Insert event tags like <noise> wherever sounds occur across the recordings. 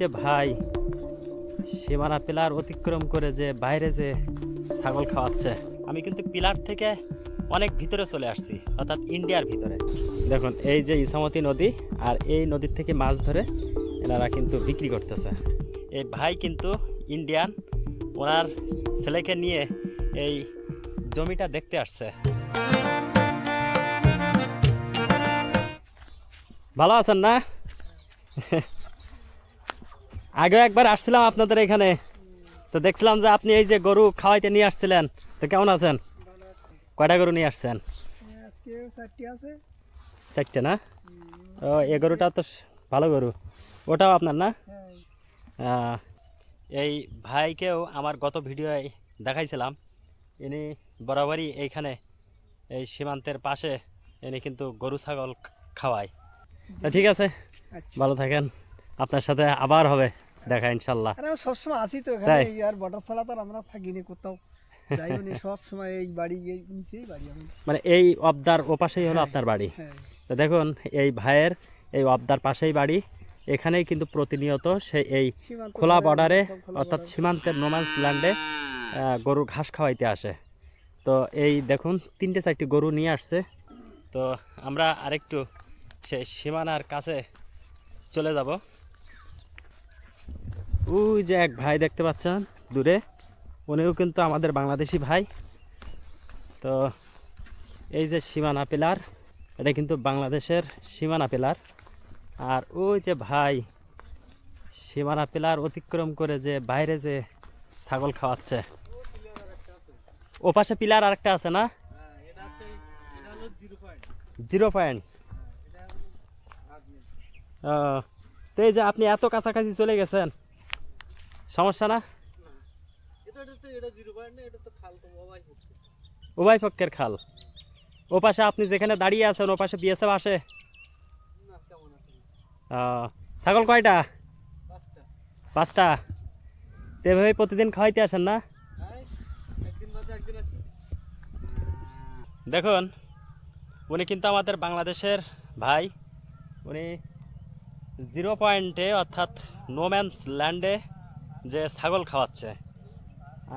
যে ভাই, সীমানা পিলার অতিক্রম করে যে বাইরে যে ছাগল খাওয়াচ্ছে। আমি কিন্তু পিলার থেকে অনেক ভিতরে চলে আসছি, অর্থাৎ ইন্ডিয়ার ভিতরে। দেখুন, এই যে ইসামতি নদী আর এই নদীর থেকে মাছ ধরে এনারা কিন্তু বিক্রি করতেছে। এই ভাই কিন্তু ইন্ডিয়ান, ওনার ছেলেকে নিয়ে এই জমিটা দেখতে আসছে। ভালো আছেন না? আগে একবার আসছিলাম আপনাদের এখানে। তো দেখছিলাম যে আপনি এই যে গরু খাওয়াইতে নিয়ে আসছিলেন। তো কেমন আছেন? কয়টা গরু নিয়ে আসছেন? চারটে না? ও এ গরুটা তো ভালো গরু। ওটাও আপনার না? এই ভাইকেও আমার গত ভিডিওয়ে দেখাইছিলাম। ইনি বরাবরই এইখানে এই সীমান্তের পাশে ইনি কিন্তু গরু ছাগল খাওয়ায়। ঠিক আছে। আচ্ছা। ভালো থাকেন। আপনার সাথে আবার হবে। দেখা ইনশাল্লাহ আরে আমি সবসময় আসি তো এখানে আর বর্ডার ছাড়া তো আমরা থাকিনি কোথাও। সব সময় এই বাড়ি এই নিচেই বাড়ি মানে এই অবদার ও পাশেই হলো আপনার বাড়ি। হ্যাঁ। তো দেখুন এই ভাইয়ের এই অবদার পাশেই বাড়ি। এখানেই কিন্তু প্রতিনিয়ত সে এই খোলা বর্ডারে অর্থাৎ সীমান্তের নোম্যান্স ল্যান্ডে গরু ঘাস খাওয়াইতে আসে। তো এই দেখুন তিনটে চারটি গরু নিয়ে আসছে। তো আমরা আরেকটু সেই সীমানার কাছে চলে যাব। ওই যে এক ভাই দেখতে পাচ্ছেন দূরে, উনিও কিন্তু আমাদের বাংলাদেশি ভাই। তো এই যে সীমানা পিলার, এটা কিন্তু বাংলাদেশের সীমানা পিলার। আর ওই যে ভাই সীমানা পিলার অতিক্রম করে যে বাইরে যে ছাগল খাওয়াচ্ছে। ও পাশে পিলার আরেকটা আছে না? Zero point. তো এই যে আপনি এত কাছাকাছি চলে গেছেন সমস্যা না? উভয় পক্ষের খাল। ও পাশে আপনি যেখানে দাঁড়িয়ে আছেন, ও পাশে বিএসএফ আসে? ছাগল কয়টা? পাঁচটা। তো এভাবে প্রতিদিন খাওয়াইতে আসেন না? দেখুন, উনি কিন্তু আমাদের বাংলাদেশের ভাই। উনি জিরো পয়েন্টে অর্থাৎ নোম্যান্স ল্যান্ডে যে ছাগল খাওয়াচ্ছে।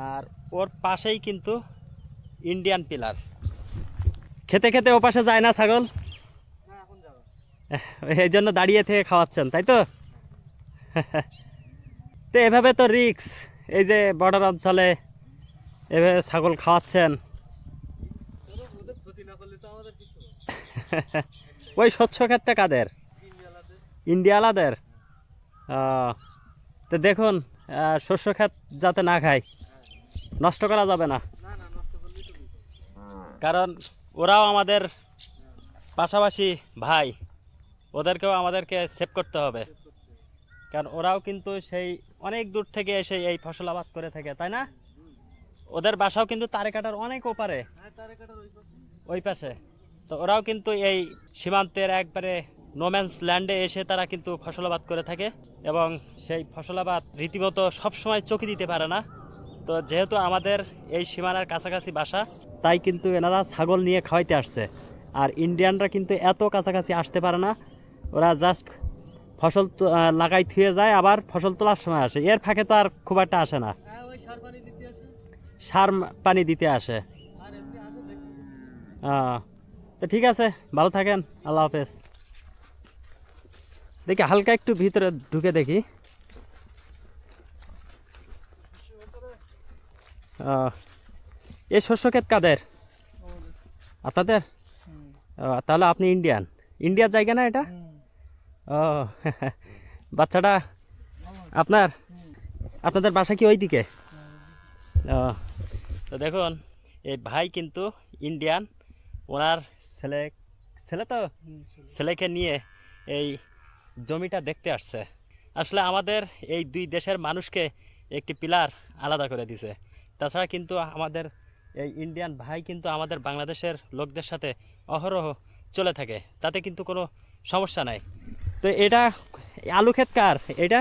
আর ওর পাশেই কিন্তু ইন্ডিয়ান পিলার খেতে খেতে ও পাশে যায় না ছাগল? এই জন্য দাঁড়িয়ে থেকে খাওয়াচ্ছেন তাই তো? <laughs> তো এভাবে তো রিক্স এই যে বর্ডার অঞ্চলে এভাবে ছাগল খাওয়াচ্ছেন। <laughs> ওই স্বচ্ছ ক্ষেত্রে কাদের? ইন্ডিয়ালাদের। তো দেখুন শস্য ক্ষেত যাতে না খায় নষ্ট করা যাবে না। কারণ ওরাও আমাদের পাশাপাশি ভাই ওদেরকেও আমাদেরকে সেভ করতে হবে। কারণ ওরাও কিন্তু সেই অনেক দূর থেকে এসে এই ফসল আবাদ করে থাকে তাই না? ওদের বাসাও কিন্তু তারে কাটার অনেক ওপারে ওই পাশে। তো ওরাও কিন্তু এই সীমান্তের একবারে নোম্যান্স ল্যান্ডে এসে তারা কিন্তু ফসলাবাদ করে থাকে এবং সেই ফসলাবাদ রীতিমতো সবসময় চোখে দিতে পারে না। তো যেহেতু আমাদের এই সীমানার কাছাকাছি বাসা তাই কিন্তু এনারা ছাগল নিয়ে খাওয়াইতে আসছে। আর ইন্ডিয়ানরা কিন্তু এত কাছাকাছি আসতে পারে না ওরা জাস্ট ফসল লাগাই থুয়ে যায় আবার ফসল তোলার সময় আসে। এর ফাঁকে তো আর খুব একটা আসে না। সার পানি দিতে আসে। তো ঠিক আছে ভালো থাকেন আল্লাহ হাফেজ। দেখি হালকা একটু ভিতরে ঢুকে দেখি। এই শস্য ক্ষেত কাদের? আপনাদের? তাহলে আপনি ইন্ডিয়ান। ইন্ডিয়ার জায়গা না এটা? ও বাচ্চাটা আপনার? আপনাদের বাসা কি ওইদিকে? ও তো দেখুন এই ভাই কিন্তু ইন্ডিয়ান। ওনার ছেলে ছেলে তো? ছেলেকে নিয়ে এই জমিটা দেখতে আসছে। আসলে আমাদের এই দুই দেশের মানুষকে একটি পিলার আলাদা করে দিছে। তাছাড়া কিন্তু আমাদের এই ইন্ডিয়ান ভাই কিন্তু আমাদের বাংলাদেশের লোকদের সাথে অহরহ চলে থাকে। তাতে কিন্তু কোনো সমস্যা নাই। তো এটা আলু ক্ষেত কার? এটা?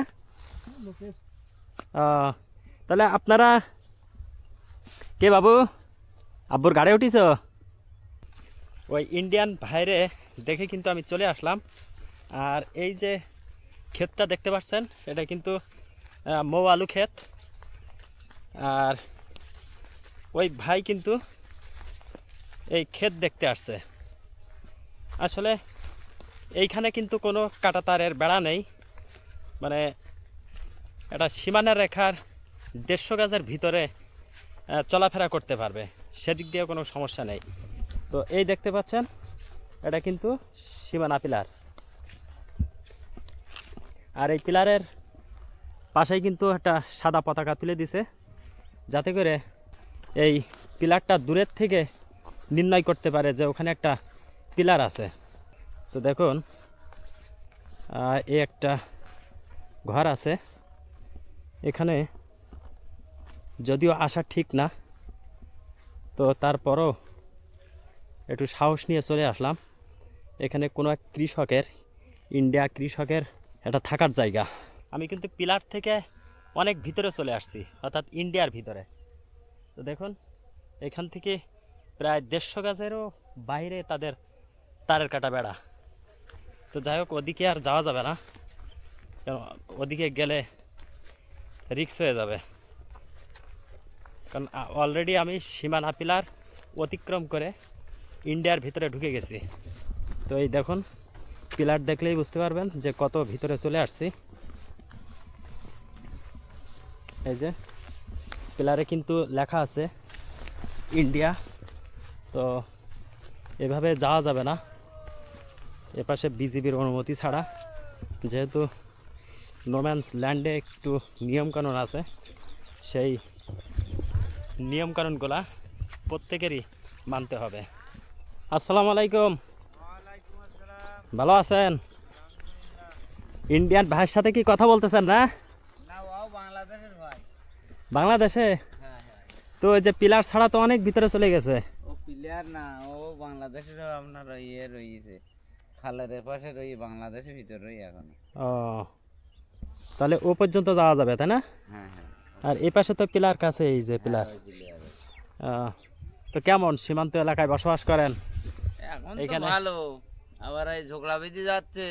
তাহলে আপনারা কে বাবু? আব্বুর গাড়ি উঠিস ওই ইন্ডিয়ান ভাইরে দেখে কিন্তু আমি চলে আসলাম। আর এই যে ক্ষেতটা দেখতে পাচ্ছেন, এটা কিন্তু মৌ আলু ক্ষেত। আর ওই ভাই কিন্তু এই ক্ষেত দেখতে আসছে। আসলে এইখানে কিন্তু কোনো কাটাতারের বেড়া নেই। মানে এটা সীমানা রেখার দেড়শো গাছের ভিতরে চলাফেরা করতে পারবে। সেদিক দিয়ে কোনো সমস্যা নেই। তো এই দেখতে পাচ্ছেন, এটা কিন্তু সীমানা পিলার। আর এই পিলারের পাশেই কিন্তু একটা সাদা পতাকা তুলে দিছে। যাতে করে এই পিলারটা দূরের থেকে নির্ণয় করতে পারে যে ওখানে একটা পিলার আছে। তো দেখুন এই একটা ঘর আছে। এখানে যদিও আসা ঠিক না, তো তারপরও একটু সাহস নিয়ে চলে আসলাম। এখানে কোনো এক কৃষকের, ইন্ডিয়া কৃষকের এটা থাকার জায়গা। আমি কিন্তু পিলার থেকে অনেক ভিতরে চলে আসছি, অর্থাৎ ইন্ডিয়ার ভিতরে। তো দেখুন, এখান থেকে প্রায় দেড়শো গাছেরও বাইরে তাদের তারের কাটা বেড়া। তো যাই হোক, ওদিকে আর যাওয়া যাবে না। ওদিকে গেলে রিক্স হয়ে যাবে। কারণ অলরেডি আমি সীমানা পিলার অতিক্রম করে ইন্ডিয়ার ভিতরে ঢুকে গেছি। তো এই দেখুন পিলার দেখলেই বুঝতে পারবেন যে কত ভিতরে চলে আসছি। এই যে, পিলারে কিন্তু লেখা আছে ইন্ডিয়া। তো এভাবে যাওয়া যাবে না। এপাশে বিজিবির অনুমতি ছাড়া। যেহেতু নোম্যান্স ল্যান্ডে একটু নিয়মকানুন আছে, সেই নিয়মকানুনগুলা প্রত্যেকেরই মানতে হবে। আসসালামু আলাইকুম। ভালো আছেন? ইন্ডিয়ান ভাইয়ের সাথে কি কথা বলতেছেন না না বাংলাদেশে? হ্যাঁ হ্যাঁ। তো যে পিলার ছাড়া তো অনেক ভিতরে চলে গেছে। ও প্লেয়ার না ও বাংলাদেশের আপনার ইয়ে রয়েছে খালের পাশে রই বাংলাদেশের ভিতর রই এখন। ও তাহলে ও পর্যন্ত যাওয়া যাবে তাই না? হ্যাঁ হ্যাঁ। আর এই পাশে তো পিলার কাছে এই যে পিলার। তো কেমন সীমান্ত এলাকায় বসবাস করেন? এখন এখানে- ভালো। আবার এই ঝোকলা বেঁধে যাচ্ছে।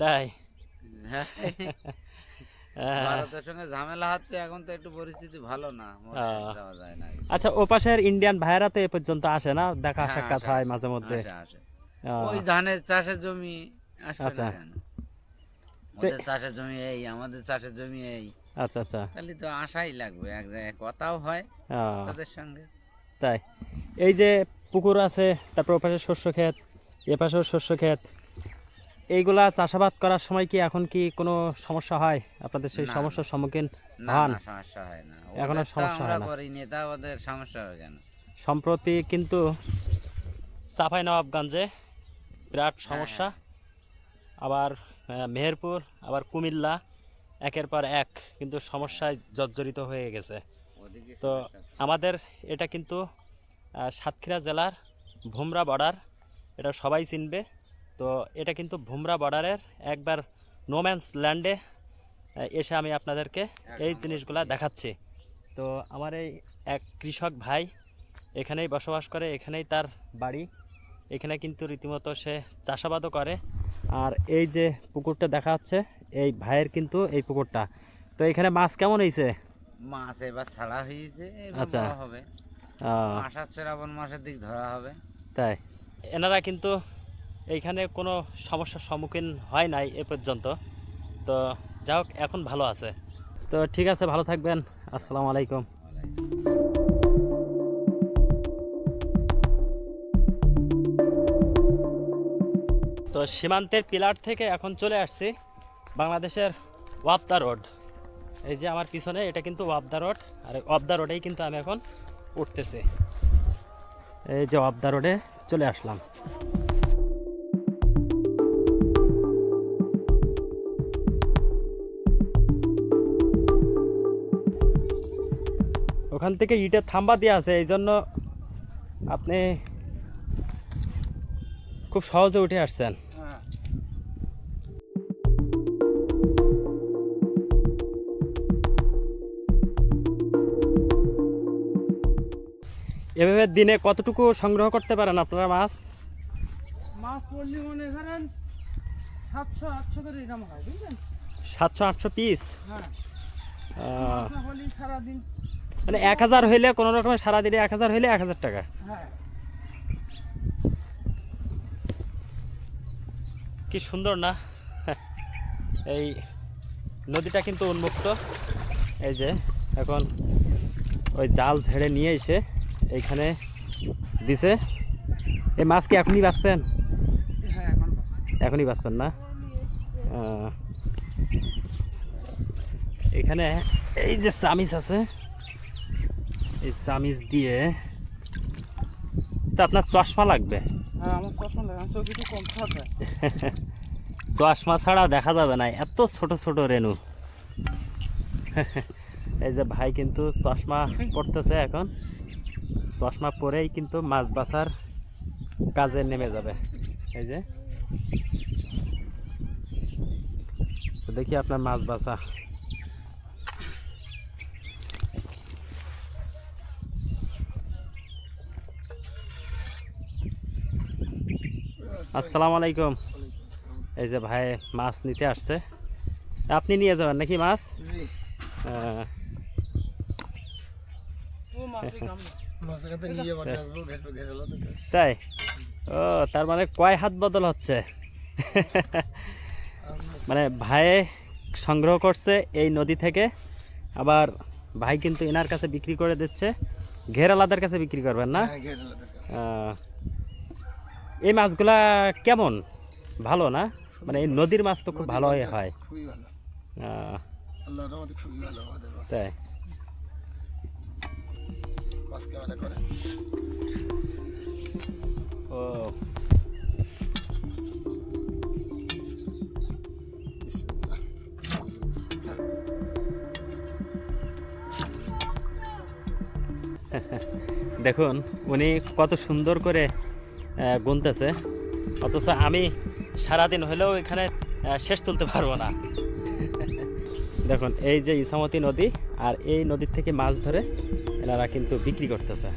তাই? হ্যাঁ। ভারতের সঙ্গে ঝামেলা হচ্ছে এখন তো একটু পরিস্থিতি ভালো না যাওয়া যায় না আচ্ছা ও পাশের ইন্ডিয়ান ভাইয়েরা তো এ পর্যন্ত আসে না? দেখা হ্যাঁ, সাক্ষাৎ হয় মাঝে মধ্যে। ওই ধানের চাষের জমি আচ্ছা। ওদের চাষের জমি এই আমাদের চাষের জমি এই। আচ্ছা আচ্ছা। তাহলে তো আশাই লাগবে এক জায়গায় কথাও হয় তাদের সঙ্গে। তাই। এই যে পুকুর আছে তারপর ওপাশে শস্য ক্ষেত এ পাশেও শস্য ক্ষেত। এইগুলা চাষাবাদ করার সময় কি এখন কি কোনো সমস্যা হয়? আপনাদের সেই সমস্যার সম্মুখীন না হন? না সমস্যা হয় না। এখনও সমস্যা হয় না। করি নেতা ওদের সমস্যা হবে কেন? সম্প্রতি কিন্তু চাপাই নবাবগঞ্জে বিরাট সমস্যা। আবার মেহেরপুর আবার কুমিল্লা একের পর এক কিন্তু সমস্যায় জর্জরিত হয়ে গেছে। তো আমাদের এটা কিন্তু সাতক্ষীরা জেলার ভুমরা বর্ডার এটা সবাই চিনবে। তো এটা কিন্তু ভুমরা বর্ডারের একবার নোম্যান্স ল্যান্ডে এসে আমি আপনাদেরকে এই জিনিসগুলা দেখাচ্ছি। তো আমার এই এক কৃষক ভাই এখানেই বসবাস করে এখানেই তার বাড়ি। এখানে কিন্তু রীতিমতো সে চাষাবাদও করে। আর এই যে পুকুরটা দেখা যাচ্ছে এই ভাইয়ের কিন্তু এই পুকুরটা। তো এখানে মাছ কেমন হয়েছে মাছ এবার ছাড়া হয়েছে আচ্ছা। হবে। আষাঢ় শ্রাবণ মাসের দিক ধরা হবে। তাই? এনারা কিন্তু এইখানে কোনো সমস্যার সম্মুখীন হয় নাই এ পর্যন্ত। তো হোক, এখন ভালো আছে। তো ঠিক আছে, ভালো থাকবেন। আসসালামু আলাইকুম। তো সীমান্তের পিলার থেকে এখন চলে আসছি বাংলাদেশের ওয়াপদা রোড। এই যে আমার পিছনে, এটা কিন্তু ওয়াপদা রোড, আর ওয়াপদা রোডেই কিন্তু আমি এখন উঠতেছি। এই যে ওয়াপদা রোডে চলে আসলাম। ওখান থেকে ইটের থাম্বা দিয়ে আছে, এই জন্য আপনি খুব সহজে উঠে আসছেন। এভাবে দিনে কতটুকু সংগ্রহ করতে পারেন আপনারা মাছ? মাছ পড়লি মনে করেন সাতশো আটশো করে এরকম হয় বুঝলেন? সাতশো আটশো পিস হ্যাঁ। সারাদিন মানে এক হাজার হইলে কোনো রকমের সারাদিনে এক হাজার হইলে এক হাজার টাকা। হ্যাঁ। কি সুন্দর না? এই নদীটা কিন্তু উন্মুক্ত। এই যে এখন ওই জাল ঝেড়ে নিয়ে এসে এইখানে দিছে। এই মাছ কি এখনই বাঁচবেন? হ্যাঁ। এখনই বাঁচবেন না? এখানে এই যে চামিচ আছে এই চামিচ দিয়ে তা আপনার চশমা লাগবে? হ্যাঁ <laughs> চশমা ছাড়া দেখা যাবে না এত ছোট ছোট রেনু <laughs> এই যে ভাই কিন্তু চশমা পড়তেছে এখন। চশমা পরেই কিন্তু মাছ বাছার কাজে নেমে যাবে। এই যে। দেখি আপনার মাছ বাছা। আসসালামু আলাইকুম। এই যে ভাই মাছ নিতে আসছে। আপনি নিয়ে যাবেন নাকি মাছ? জি। তাই? ও তার মানে কয় হাত বদল হচ্ছে? মানে ভাই সংগ্রহ করছে এই নদী থেকে আবার ভাই কিন্তু এনার কাছে বিক্রি করে দিচ্ছে। ঘেরালাদের কাছে বিক্রি করবেন না? হ্যাঁ এই মাছগুলা কেমন? ভালো না? মানে এই নদীর মাছ তো খুব ভালোই হয়। খুবই মাছ ক্যামেরা করে? ও। দেখুন উনি কত সুন্দর করে আহ, গুনতেছে। অথচ আমি সারাদিন হলেও এখানে শেষ তুলতে পারব না। দেখুন এই যে ইসামতি নদী আর এই নদীর থেকে মাছ ধরে এনারা কিন্তু বিক্রি করতেছে।